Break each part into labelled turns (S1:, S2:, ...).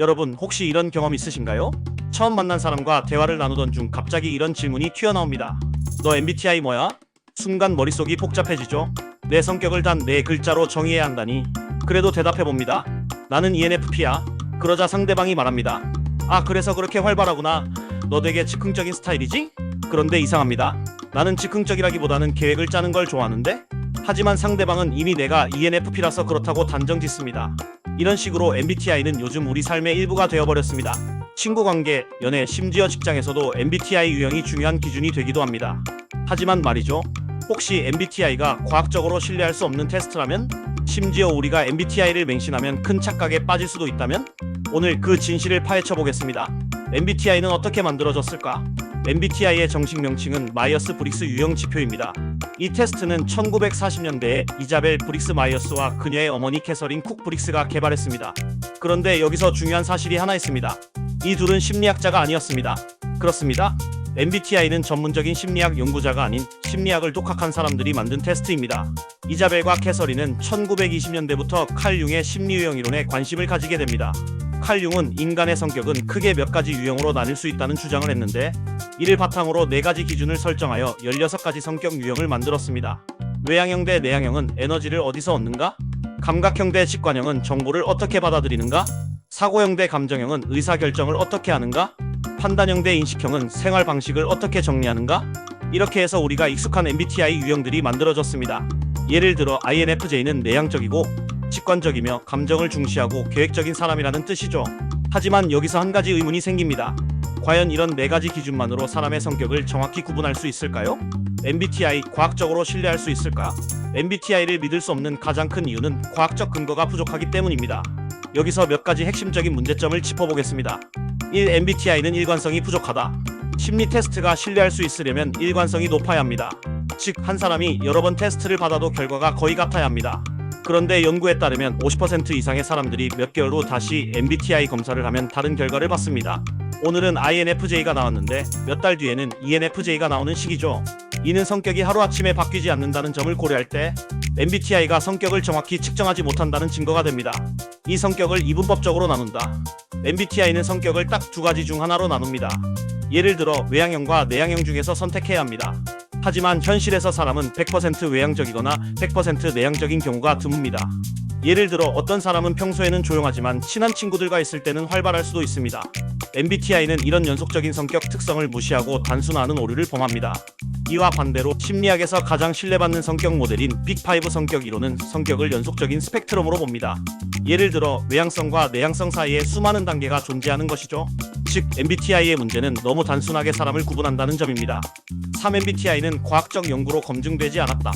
S1: 여러분 혹시 이런 경험 있으신가요? 처음 만난 사람과 대화를 나누던 중 갑자기 이런 질문이 튀어나옵니다. 너 MBTI 뭐야? 순간 머릿속이 복잡해지죠. 내 성격을 단 네 글자로 정의해야 한다니. 그래도 대답해 봅니다. 나는 ENFP야. 그러자 상대방이 말합니다. 아 그래서 그렇게 활발하구나. 너 되게 즉흥적인 스타일이지? 그런데 이상합니다. 나는 즉흥적이라기보다는 계획을 짜는 걸 좋아하는데 하지만 상대방은 이미 내가 ENFP라서 그렇다고 단정 짓습니다. 이런 식으로 MBTI는 요즘 우리 삶의 일부가 되어버렸습니다. 친구 관계, 연애, 심지어 직장에서도 MBTI 유형이 중요한 기준이 되기도 합니다. 하지만 말이죠. 혹시 MBTI가 과학적으로 신뢰할 수 없는 테스트라면? 심지어 우리가 MBTI를 맹신하면 큰 착각에 빠질 수도 있다면? 오늘 그 진실을 파헤쳐 보겠습니다. MBTI는 어떻게 만들어졌을까? MBTI의 정식 명칭은 마이어스 브릭스 유형 지표입니다. 이 테스트는 1940년대에 이자벨 브릭스 마이어스와 그녀의 어머니 캐서린 쿡 브릭스가 개발했습니다. 그런데 여기서 중요한 사실이 하나 있습니다. 이 둘은 심리학자가 아니었습니다. 그렇습니다. MBTI는 전문적인 심리학 연구자가 아닌 심리학을 독학한 사람들이 만든 테스트입니다. 이자벨과 캐서린은 1920년대부터 칼 융의 심리 유형 이론에 관심을 가지게 됩니다. 칼 융은 인간의 성격은 크게 몇 가지 유형으로 나뉠 수 있다는 주장을 했는데 이를 바탕으로 네 가지 기준을 설정하여 16가지 성격 유형을 만들었습니다. 외향형 대 내향형은 에너지를 어디서 얻는가? 감각형 대 직관형은 정보를 어떻게 받아들이는가? 사고형 대 감정형은 의사결정을 어떻게 하는가? 판단형 대 인식형은 생활 방식을 어떻게 정리하는가? 이렇게 해서 우리가 익숙한 MBTI 유형들이 만들어졌습니다. 예를 들어 INFJ는 내향적이고 직관적이며 감정을 중시하고 계획적인 사람이라는 뜻이죠. 하지만 여기서 한 가지 의문이 생깁니다. 과연 이런 네 가지 기준만으로 사람의 성격을 정확히 구분할 수 있을까요? MBTI 과학적으로 신뢰할 수 있을까? MBTI를 믿을 수 없는 가장 큰 이유는 과학적 근거가 부족하기 때문입니다. 여기서 몇 가지 핵심적인 문제점을 짚어보겠습니다. 1. MBTI는 일관성이 부족하다. 심리 테스트가 신뢰할 수 있으려면 일관성이 높아야 합니다. 즉, 한 사람이 여러 번 테스트를 받아도 결과가 거의 같아야 합니다. 그런데 연구에 따르면 50% 이상의 사람들이 몇 개월 후 다시 MBTI 검사를 하면 다른 결과를 받습니다. 오늘은 INFJ가 나왔는데 몇 달 뒤에는 ENFJ가 나오는 시기죠. 이는 성격이 하루아침에 바뀌지 않는다는 점을 고려할 때 MBTI가 성격을 정확히 측정하지 못한다는 증거가 됩니다. 이 성격을 이분법적으로 나눈다. MBTI는 성격을 딱 두 가지 중 하나로 나눕니다. 예를 들어 외향형과 내향형 중에서 선택해야 합니다. 하지만 현실에서 사람은 100% 외향적이거나 100% 내향적인 경우가 드뭅니다. 예를 들어 어떤 사람은 평소에는 조용하지만 친한 친구들과 있을 때는 활발할 수도 있습니다. MBTI는 이런 연속적인 성격 특성을 무시하고 단순화하는 오류를 범합니다. 이와 반대로 심리학에서 가장 신뢰받는 성격 모델인 빅5 성격 이론은 성격을 연속적인 스펙트럼으로 봅니다. 예를 들어 외향성과 내향성 사이에 수많은 단계가 존재하는 것이죠. 즉 MBTI의 문제는 너무 단순하게 사람을 구분한다는 점입니다. 3MBTI는 과학적 연구로 검증되지 않았다.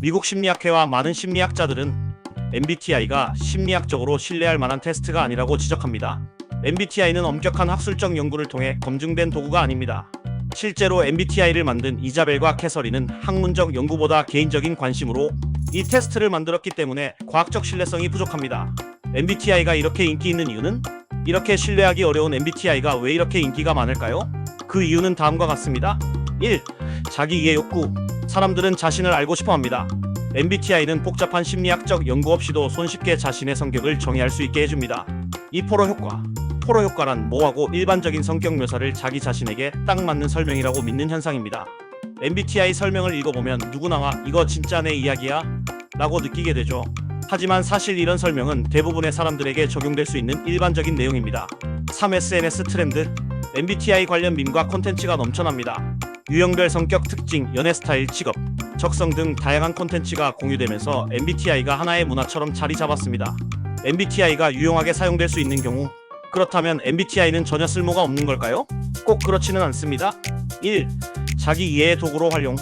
S1: 미국 심리학회와 많은 심리학자들은 MBTI가 심리학적으로 신뢰할 만한 테스트가 아니라고 지적합니다. MBTI는 엄격한 학술적 연구를 통해 검증된 도구가 아닙니다. 실제로 MBTI를 만든 이자벨과 캐서린은 학문적 연구보다 개인적인 관심으로 이 테스트를 만들었기 때문에 과학적 신뢰성이 부족합니다. MBTI가 이렇게 인기 있는 이유는 이렇게 신뢰하기 어려운 MBTI가 왜 이렇게 인기가 많을까요? 그 이유는 다음과 같습니다. 1. 자기 이해 욕구. 사람들은 자신을 알고 싶어 합니다. MBTI는 복잡한 심리학적 연구 없이도 손쉽게 자신의 성격을 정의할 수 있게 해줍니다. 2. 포로 효과. 포로 효과란 모호하고 일반적인 성격 묘사를 자기 자신에게 딱 맞는 설명이라고 믿는 현상입니다. MBTI 설명을 읽어보면 누구나가 이거 진짜 내 이야기야? 라고 느끼게 되죠. 하지만 사실 이런 설명은 대부분의 사람들에게 적용될 수 있는 일반적인 내용입니다. 3. SNS 트렌드. MBTI 관련 밈과 콘텐츠가 넘쳐납니다. 유형별 성격 특징, 연애 스타일, 직업, 적성 등 다양한 콘텐츠가 공유되면서 MBTI가 하나의 문화처럼 자리 잡았습니다. MBTI가 유용하게 사용될 수 있는 경우 그렇다면 MBTI는 전혀 쓸모가 없는 걸까요? 꼭 그렇지는 않습니다. 1. 자기 이해의 도구로 활용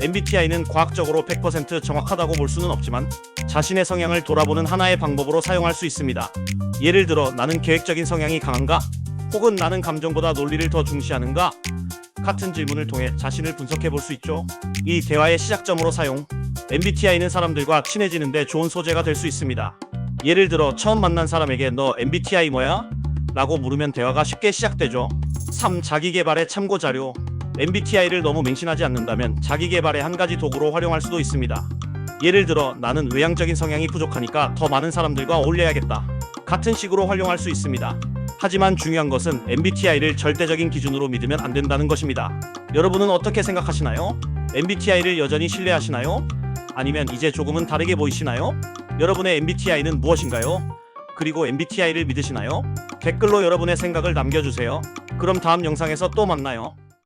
S1: MBTI는 과학적으로 100% 정확하다고 볼 수는 없지만 자신의 성향을 돌아보는 하나의 방법으로 사용할 수 있습니다. 예를 들어 나는 계획적인 성향이 강한가? 혹은 나는 감정보다 논리를 더 중시하는가? 같은 질문을 통해 자신을 분석해 볼 수 있죠. 이 대화의 시작점으로 사용. MBTI는 사람들과 친해지는데 좋은 소재가 될 수 있습니다. 예를 들어 처음 만난 사람에게 너 MBTI 뭐야? 라고 물으면 대화가 쉽게 시작되죠. 3. 자기개발의 참고자료 MBTI를 너무 맹신하지 않는다면 자기개발의 한 가지 도구로 활용할 수도 있습니다. 예를 들어 나는 외향적인 성향이 부족하니까 더 많은 사람들과 어울려야겠다. 같은 식으로 활용할 수 있습니다. 하지만 중요한 것은 MBTI를 절대적인 기준으로 믿으면 안 된다는 것입니다. 여러분은 어떻게 생각하시나요? MBTI를 여전히 신뢰하시나요? 아니면 이제 조금은 다르게 보이시나요? 여러분의 MBTI는 무엇인가요? 그리고 MBTI를 믿으시나요? 댓글로 여러분의 생각을 남겨주세요. 그럼 다음 영상에서 또 만나요.